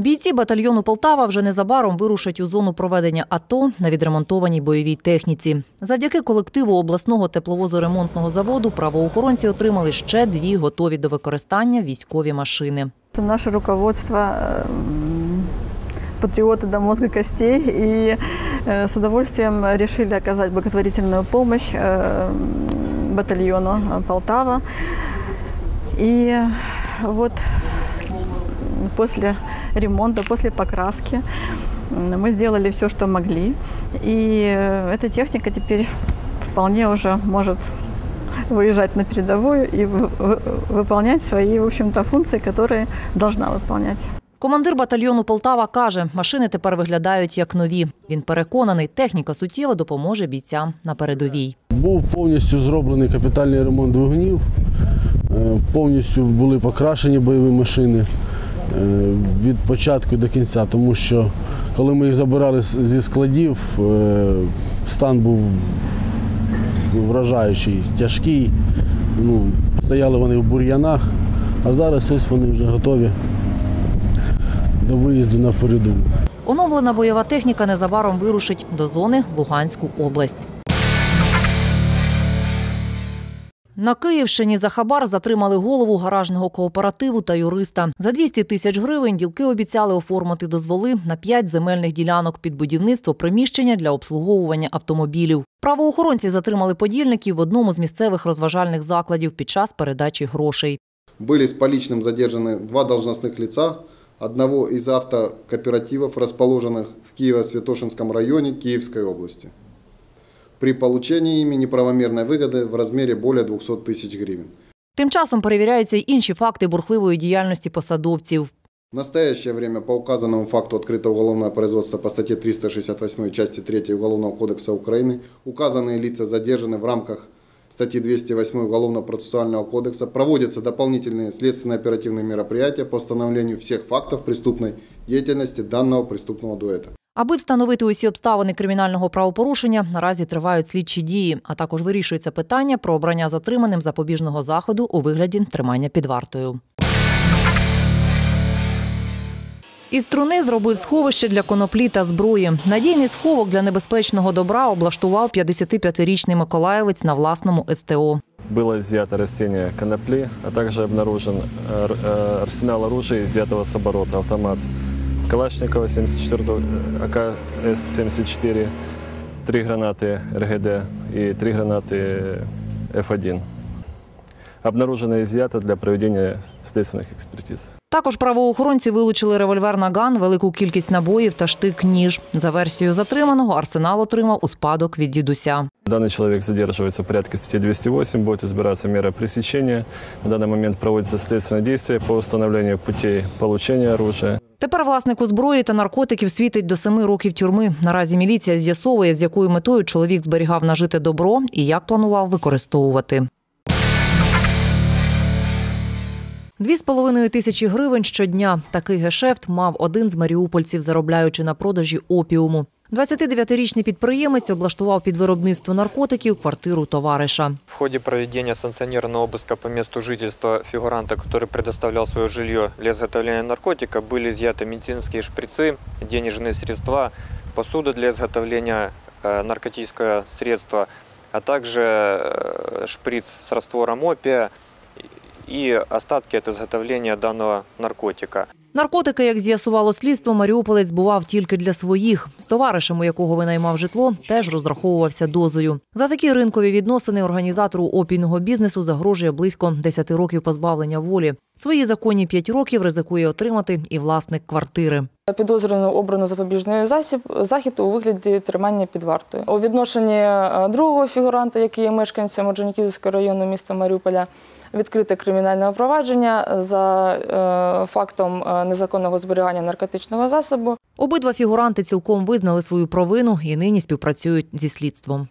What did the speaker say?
Бійці батальйону Полтава вже незабаром вирушать у зону проведення АТО на відремонтованій бойовій техніці. Завдяки колективу обласного тепловозоремонтного заводу правоохоронці отримали ще дві готові до використання військові машини. Наше руководство м, патриоты до мозга костей и э, с удовольствием решили оказать благотворительную помощь э, м, батальону э, Полтава. И вот после ремонта, после покраски м, мы сделали все, что могли. И э, эта техника теперь вполне уже может выезжать на передовую и вы- вы- выполнять свои, в общем-то, функции, которые должна выполнять. Командир батальйону Полтава каже, машини тепер виглядають як нові. Він переконаний, техніка суттєво допоможе бійцям на передовій. Був повністю зроблений капітальний ремонт двигунів, е, повністю були покрашені бойові машини е, від початку до кінця, тому що коли ми їх забирали зі складів, е, стан був вражаючий, тяжкий. Ну, стояли вони в бур'янах, а зараз ось вони вже готові до виїзду на передову. Оновлена бойова техніка незабаром вирушить до зони в Луганську область. На Київщині за хабар затримали голову гаражного кооперативу та юриста. За 200 тисяч гривень ділки обіцяли оформити дозволи на 5 земельних ділянок під будівництво приміщення для обслуговування автомобілів. Правоохоронці затримали подільників в одному з місцевих розважальних закладів під час передачі грошей. Были с поличным задержаны два должностных лица одного из автокооперативов, расположенных в Киево-Святошинском районе Киевской области, при получении ими неправомерной выгоды в размере более 200 тысяч гривен. Тим часом перевіряються й інші факти бурхливої діяльності посадовців. В настоящее время по указанному факту открыто уголовное производство по статье 368 части 3 Уголовного кодекса Украины. Указанные лица задержаны в рамках статьи 208 Уголовно-процессуального кодекса. Проводятся дополнительные следственно-оперативные мероприятия по установлению всех фактов преступной деятельности данного преступного дуэта. Аби встановити усі обставини кримінального правопорушення, наразі тривають слідчі дії, а також вирішується питання про обрання затриманим запобіжного заходу у вигляді тримання під вартою. Із труни зробив сховище для коноплі та зброї. Надійний сховок для небезпечного добра облаштував 55-річний миколаєвець на власному СТО. Было изъято растение конопли, а также обнаружен э, р- э, арсенал оружия, изъятого с оборота, автомат Калашникова 74 АК-74, три гранаты РГД и три гранаты F1. Обнаружено и изъято для проведения следственных экспертиз. Також правоохоронці вилучили револьвер «Наган», велику кількість набоїв та штик-ніж. За версією затриманого, арсенал отримав у спадок від дідуся. Данный человек задерживается в порядке статьи 208, будет избираться мера пресечения. На данный момент проводится следственное действие по установлению путей получения оружия. Тепер власнику зброї та наркотиків світить до семи років тюрми. Наразі міліція з'ясовує, з якою метою чоловік зберігав нажите добро і як планував використовувати. Дві з половиною тисячі гривень щодня. Такий гешефт мав один з маріупольців, заробляючи на продажі опіуму. 29-річний підприємець облаштував під виробництво наркотиків квартиру товариша. В ходе проведения санкционированного обыска по месту жительства фигуранта, который предоставлял свое жилье для изготовления наркотика, были изъяты медицинские шприцы, денежные средства, посуда для изготовления э, наркотического средства, а также э, шприц с раствором опия и остатки от изготовления данного наркотика. Наркотики, як з'ясувало слідство, Маріуполець бував тільки для своїх. З товаришем, у якого винаймав житло, теж розраховувався дозою. За такі ринкові відносини організатору опійного бізнесу загрожує близько 10 років позбавлення волі. Свої законні 5 років ризикує отримати і власник квартири. Підозрювано обрано запобіжний засіб захід у вигляді тримання під вартою. У відношенні е, другого фігуранта, який є мешканцем Орджонікідзевського району міста Маріуполя, відкрите кримінальне провадження за е, фактом е, незаконного зберігання наркотичного засобу. Обидва фігуранти цілком визнали свою провину і нині співпрацюють зі слідством.